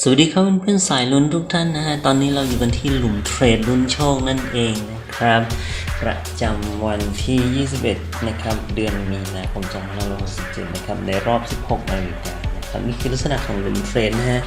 สวัสดีครับเพื่อนๆสายลุ้นทุกท่านนะฮะ ตอนนี้เราอยู่กันที่หลุมเทรดลุ้นโชคนั่นเองนะครับ ประจำวันที่ 21 นะครับ เดือนมีนาคม2567นะครับ ในรอบ 16นาฬิกานะครับนี่คือลักษณะของหลุมเทรดนะฮะ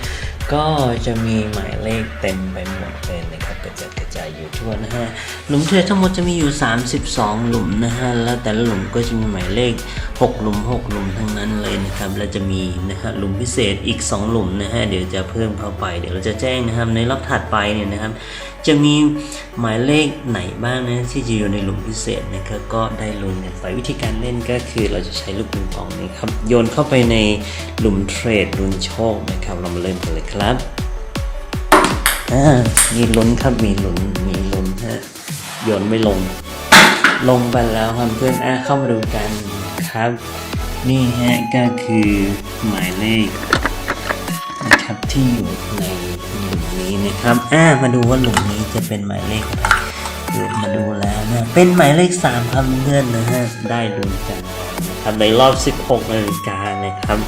ก็จะมีหมายเลขเต็มไปหมดเลยนะครับกระจัดกระจายอยู่ทั่วนะฮะ หลุมเทรดทั้งหมดจะมีอยู่ 32 หลุมนะฮะ แล้วแต่ละหลุมก็จะมีหมายเลข 6หลุม6หลุมทั้งนั้นเลยนะครับแล้วจะมีนะฮะหลุมพิเศษอีก 2 หลุมนะฮะเดี๋ยวจะเพิ่มเข้าไป เดี๋ยวเราจะแจ้งนะครับในรอบถัดไปเนี่ยนะครับ จะมีหมายเลขไหนบ้างนะที่จะอยู่ในหลุมพิเศษนะครับก็ได้ลุ้นกันไปวิธีการเล่นก็คือเราจะใช้ลูกปิงปองนี้ครับโยนเข้าไปในหลุมเทรดลุ้นโชคนะครับเรามาเล่นกันเลยครับอ่ามีลุ้นครับมีลุ้นมีลุ้นฮะโยนไม่ลง ลงไปแล้วครับเพื่อนอะเข้ามาดูกัน ครับ นี่ฮะก็คือหมายเลขนะครับที่อยู่ในหลุมนี้นะครับอ่ามาดูว่าหลุมนี้จะเป็นหมายเลขอะไรเกิดมาดูแล้วนะเป็นหมายเลขสามครับเพื่อนนะฮะได้ดูกันนะครับในรอบ 16นาฬิกานะครับ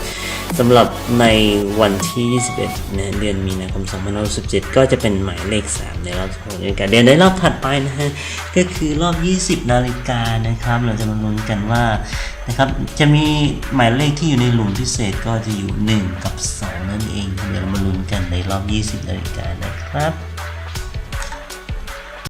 สำหรับในวันที่ 21นะเดือนมีนาคม2567 ก็จะเป็นหมายเลข 3 ในรอบ16นาฬิกาเดือนในรอบถัดไปนะฮะ ก็คือรอบ 20 นาฬิกานะครับ เราจะมาลุ้นกันว่านะครับ จะมีหมายเลขที่อยู่ในหลุมพิเศษก็จะอยู่ 1 กับ 2 นั่นเอง เดี๋ยวเรามาลุ้นกันในรอบ 20 นาฬิกานะครับ